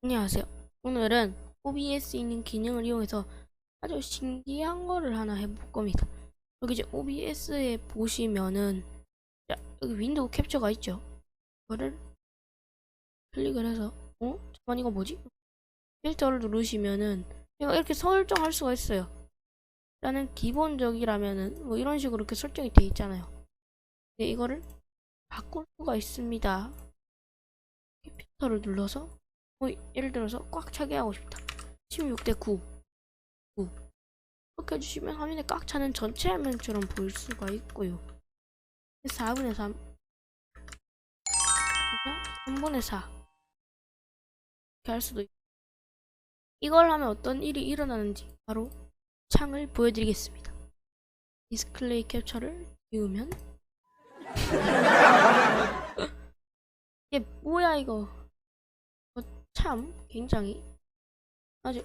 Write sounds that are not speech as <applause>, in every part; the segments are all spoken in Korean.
안녕하세요. 오늘은 OBS에 있는 기능을 이용해서 아주 신기한 거를 하나 해볼 겁니다. 여기 이제 OBS에 보시면은 자, 여기 윈도우 캡처가 있죠. 이거를 클릭을 해서 어? 잠깐 이거 뭐지? 필터를 누르시면은 이렇게 설정할 수가 있어요. 일단은 기본적이라면은 뭐 이런 식으로 이렇게 설정이 돼 있잖아요. 근데 이거를 바꿀 수가 있습니다. 필터를 눌러서 뭐 예를 들어서 꽉 차게 하고 싶다. 16대 9. 9. 이렇게 해주시면 화면에 꽉 차는 전체 화면처럼 보일 수가 있고요. 4분의 3. 3분의 4. 이렇게 할 수도 있고. 이걸 하면 어떤 일이 일어나는지 바로 창을 보여드리겠습니다. 디스플레이 캡처를 띄우면 <laughs> 이게 뭐야 이거 참 굉장히 아주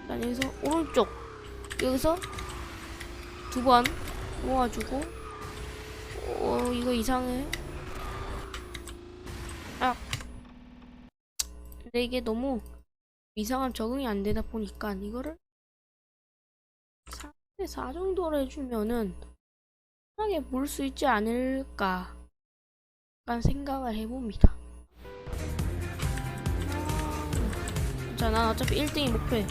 일단 여기서 오른쪽 여기서 두 번 모아주고 어 이거 이상해. 아. 근데 이게 너무 이상한 적응이 안 되다 보니까 이거를 4대 4 정도로 해주면은 편하게 볼 수 있지 않을까 약간 생각을 해봅니다. 자, 난 어차피 1등이 목표해.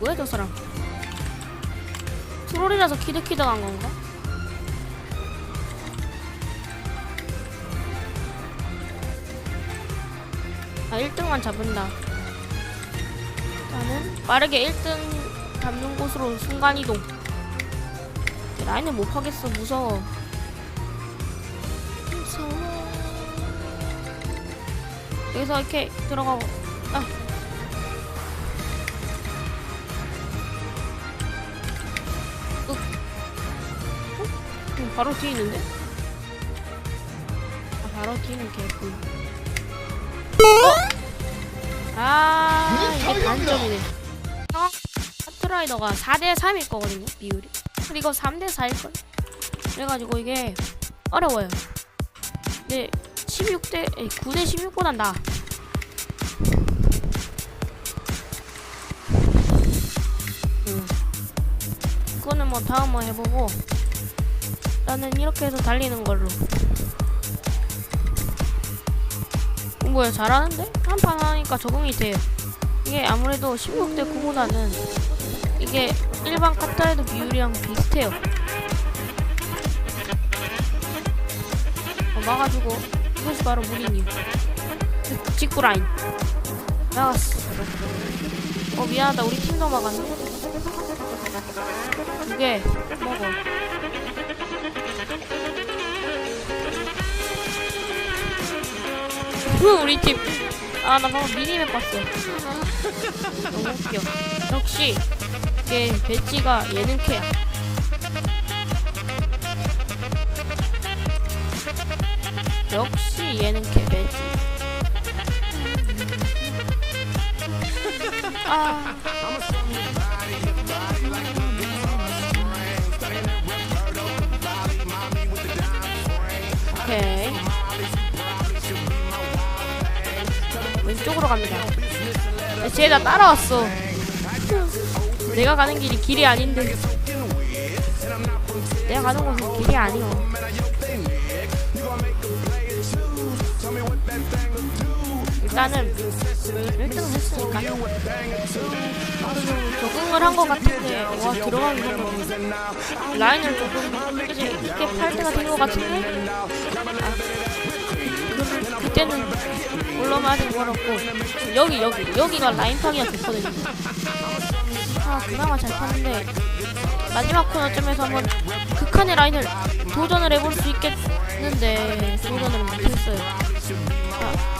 뭐야, 저 사람? 트롤이라서 키득키득 한 건가? 아, 1등만 잡은다. 나는 빠르게 1등 잡는 곳으로 순간이동. 라인을 못 하겠어 무서워 무서워 여기서 이렇게 들어가고 아 윽. 어? 음, 바로 뒤에 있는데? 아 바로 뒤는 개꿀 어? 아 이게 단점이네 어? 카트라이더가 4대3일 거거든요 비율이 근데 이거 3대 4일걸? 그래가지고 이게 어려워요. 근데 16대, 9대 16보단 나아. 음. 그거는 뭐 다음 번 해보고 나는 이렇게 해서 달리는 걸로. 어, 뭐야 잘하는데? 한 판 하니까 적응이 돼요. 이게 아무래도 16대 9보다는 이게 일반 카타에도 비율이랑 비슷해요. 어, 막아주고 이것이 바로 이유. 직구 라인. 나갔어. 어 미안하다 우리 팀도 막았네. 두개 먹어. 후 우리 팀. 아 나 방금 미니맵 봤어. 너무 웃겨. 역시 이게 배지가 예능캐야. 역시 예능캐 배지. 아. 왼쪽으로 갑니다. 쟤나 따라왔어. 내가 가는 길이 길이 아닌데. 내가 가는 곳은 길이 아니오 일단은 1등을 했으니까. 적응을 한 것 같은데 와 들어가기 전에 라인을 조금 이렇게 팔 때가 된 것 같은데? 아, 그, 그때는 아직 멀었고 여기 여기 여기가 라인 타기가 됐거든요 아 그나마 잘 탔는데 마지막 코너점에서 한번 극한의 라인을 도전을 해볼 수 있겠는데 도전을 못했어요 아.